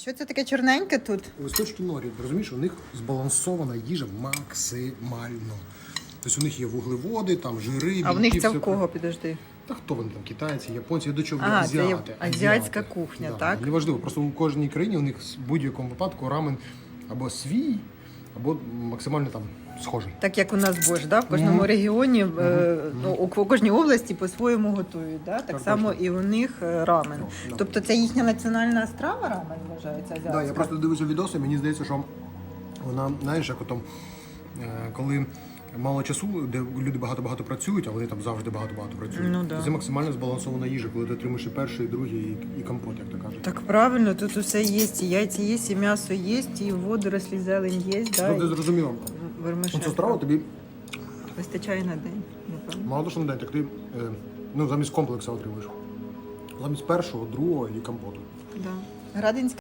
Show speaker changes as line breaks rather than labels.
що це таке чорненьке тут?
Листочки норі, розумієш, у них збалансована їжа максимально. Тобто у них є вуглеводи, там жири,
А в них це в кого, підожди?
Та хто вони там, китайці, японці, до чого
А, це є
азіати.
азіатська кухня,
да.
так?
Неважливо, просто у кожній країні у них в будь-якому випадку рамен або свій, або максимально там схожий.
Так як у нас борщ, да? в кожному
Мгм.
регіоні, е, ну, у кожній області по-своєму готують. Да? Так,
Так
само
точно.
і у них е, рамен.
Да.
Тобто це їхня національна страва рамен вважається азіатська?
Да, я просто дивлюся відоси, мені здається, що вона, знаєш, як отом, е, коли мало часу, де люди багато-багато працюють, а вони там завжди багато-багато працюють.
Ну, да.
Це максимально збалансована їжа, коли ти отримуєш і перший, і другий, і, і компот, як то кажуть.
Так правильно, тут усе є, і яйця є, і м'ясо є, і водорослі зелень є, да? І
зрозуміло.
Вермишелька.
Цю страву тобі
Вистачає на день, напевно.
мало що на день, так ти е, ну, замість комплексу отримуєш. Замість першого, другого і компоту.
Да. Градинська